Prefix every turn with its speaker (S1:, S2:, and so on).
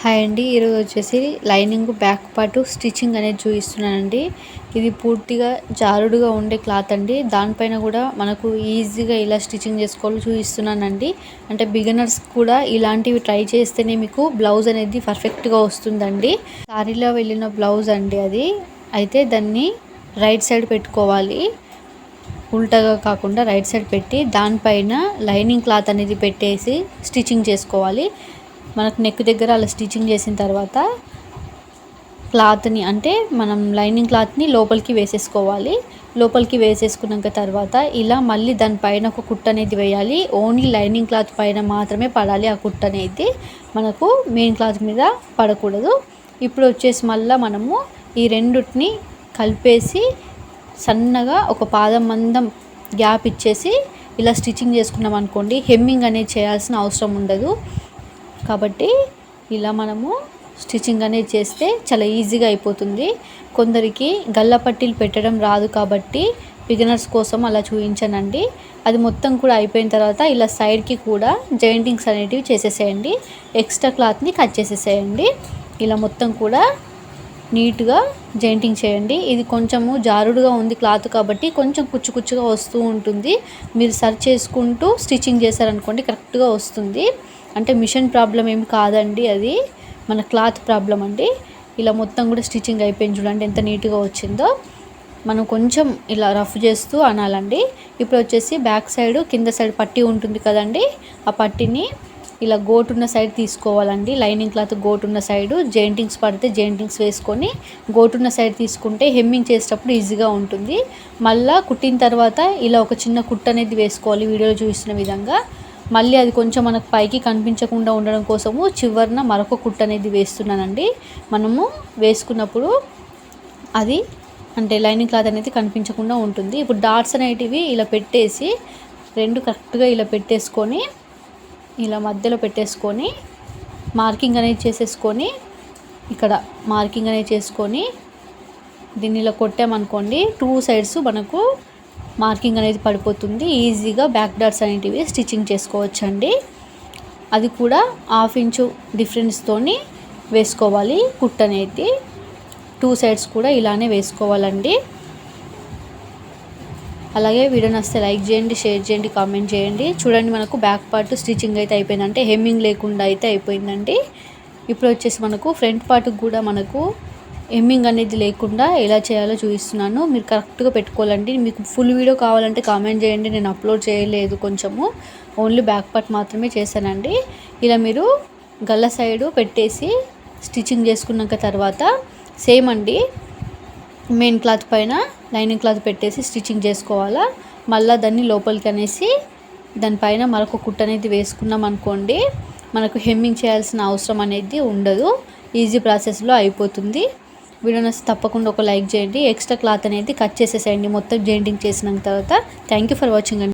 S1: Hi అండి ఈరోజు వచ్చేసి లైనింగ్ బ్యాక్ పార్ట్ స్టిచ్చింగ్ అనేది చూపిస్తున్నానండి. ఇది పూర్తిగా జారుడుగా ఉండే క్లాత్ అండి. దానిపైన కూడా మనకు ఈజీగా ఇలా స్టిచ్చింగ్ చేసుకోవాలి చూపిస్తున్నానండి. అంటే బిగినర్స్ కూడా ఇలాంటివి ట్రై చేస్తేనే మీకు బ్లౌజ్ అనేది పర్ఫెక్ట్గా వస్తుందండి. సారీలో వెళ్ళిన బ్లౌజ్ అండి అది. అయితే దాన్ని రైట్ సైడ్ పెట్టుకోవాలి. ఉల్టగా కాకుండా రైట్ సైడ్ పెట్టి దానిపైన లైనింగ్ క్లాత్ అనేది పెట్టేసి స్టిచ్చింగ్ చేసుకోవాలి. మనకు నెక్ దగ్గర అలా స్టిచ్చింగ్ చేసిన తర్వాత క్లాత్ని అంటే మనం లైనింగ్ క్లాత్ని లోపలికి వేసేసుకోవాలి. లోపలికి వేసేసుకున్నాక తర్వాత ఇలా మళ్ళీ దానిపైన ఒక కుట్ట అనేది వేయాలి. ఓన్లీ లైనింగ్ క్లాత్ పైన మాత్రమే పడాలి ఆ కుట్ అనేది. మనకు మెయిన్ క్లాత్ మీద పడకూడదు. ఇప్పుడు వచ్చేసి మళ్ళీ మనము ఈ రెండుటిని కలిపేసి సన్నగా ఒక పాదం మందం గ్యాప్ ఇచ్చేసి ఇలా స్టిచ్చింగ్ చేసుకున్నాం అనుకోండి హెమ్మింగ్ అనేది చేయాల్సిన అవసరం ఉండదు. కాబట్టి ఇలా మనము స్టిచ్చింగ్ అనేది చేస్తే చాలా ఈజీగా అయిపోతుంది. కొందరికి గల్ల పట్టీలు పెట్టడం రాదు కాబట్టి బిగినర్స్ కోసం అలా చూపించానండి అది మొత్తం కూడా అయిపోయిన తర్వాత ఇలా సైడ్కి కూడా జాయింటింగ్స్ అనేటివి చేసేసేయండి. ఎక్స్ట్రా క్లాత్ని కట్ చేసేసేయండి. ఇలా మొత్తం కూడా నీట్గా జాయింటింగ్ చేయండి. ఇది కొంచెము జారుడుగా ఉంది క్లాత్ కాబట్టి కొంచెం కుచ్చు కుచ్చుగా వస్తూ ఉంటుంది. మీరు సర్చ్ చేసుకుంటూ స్టిచ్చింగ్ చేశారనుకోండి కరెక్ట్గా వస్తుంది. అంటే మిషన్ ప్రాబ్లం ఏమి కాదండి అది. మన క్లాత్ ప్రాబ్లం అండి. ఇలా మొత్తం కూడా స్టిచ్చింగ్ అయిపోయింది చూడండి ఎంత నీట్గా వచ్చిందో. మనం కొంచెం ఇలా రఫ్ చేస్తూ అనాలండి. ఇప్పుడు వచ్చేసి బ్యాక్ సైడ్ కింద సైడ్ పట్టి ఉంటుంది కదండి. ఆ పట్టిని ఇలా గోటున్న సైడ్ తీసుకోవాలండి. లైనింగ్ క్లాత్ గోటున్న సైడ్ జెయింటింగ్స్ పడితే జెయింటింగ్స్ వేసుకొని గోటున్న సైడ్ తీసుకుంటే హెమ్మింగ్ చేసేటప్పుడు ఈజీగా ఉంటుంది. మళ్ళీ కుట్టిన తర్వాత ఇలా ఒక చిన్న కుట్ట అనేది వేసుకోవాలి వీడియోలో చూసిన విధంగా. మళ్ళీ అది కొంచెం మనకు పైకి కనిపించకుండా ఉండడం కోసము చివరిన మరొక కుట్ట అనేది వేస్తున్నానండి. మనము వేసుకున్నప్పుడు అది అంటే లైనింగ్ క్లాత్ అనేది కనిపించకుండా ఉంటుంది. ఇప్పుడు డాట్స్ అనేటివి ఇలా పెట్టేసి రెండు కరెక్ట్గా ఇలా పెట్టేసుకొని ఇలా మధ్యలో పెట్టేసుకొని మార్కింగ్ అనేది చేసేసుకొని ఇక్కడ మార్కింగ్ అనేది చేసుకొని దీన్ని ఇలా కొట్టామనుకోండి టూ సైడ్స్ మనకు మార్కింగ్ అనేది పడిపోతుంది. ఈజీగా బ్యాక్ డాట్స్ అనేటివి స్టిచ్చింగ్ చేసుకోవచ్చండి. అది కూడా హాఫ్ ఇంచు డిఫరెన్స్తోని వేసుకోవాలి. కుట్ అనేది టూ సైడ్స్ కూడా ఇలానే వేసుకోవాలండి. అలాగే వీడియో నస్తే లైక్ చేయండి షేర్ చేయండి కామెంట్ చేయండి. చూడండి మనకు బ్యాక్ పార్ట్ స్టిచ్చింగ్ అయితే అయిపోయిందంటే హెమ్మింగ్ లేకుండా అయితే అయిపోయిందండి. ఇప్పుడు వచ్చేసి మనకు ఫ్రంట్ పార్ట్ కూడా మనకు ఎమ్మింగ్ అనేది లేకుండా ఎలా చేయాలో చూపిస్తున్నాను. మీరు కరెక్ట్గా పెట్టుకోవాలండి. మీకు ఫుల్ వీడియో కావాలంటే కామెంట్ చేయండి. నేను అప్లోడ్ చేయలేదు కొంచెము. ఓన్లీ బ్యాక్ పార్ట్ మాత్రమే చేశానండి. ఇలా మీరు గల్ల సైడు పెట్టేసి స్టిచ్చింగ్ చేసుకున్నాక తర్వాత సేమ్ అండి. మెయిన్ క్లాత్ పైన లైనింగ్ క్లాత్ పెట్టేసి స్టిచ్చింగ్ చేసుకోవాలా? మళ్ళీ దాన్ని లోపలికి అనేసి దానిపైన మరొక కుట్ట అనేది వేసుకున్నాం అనుకోండి మనకు హెమ్మింగ్ చేయాల్సిన అవసరం అనేది ఉండదు. ఈజీ ప్రాసెస్లో అయిపోతుంది. వీడియో నచ్చితే తప్పకుండా ఒక లైక్ చేయండి. ఎక్స్ట్రా క్లాత్ అనేది కట్ చేసేసేయండి. మొత్తం జెయింటింగ్ చేసిన తర్వాత. థ్యాంక్ యూ ఫర్ వాచింగ్ అండి.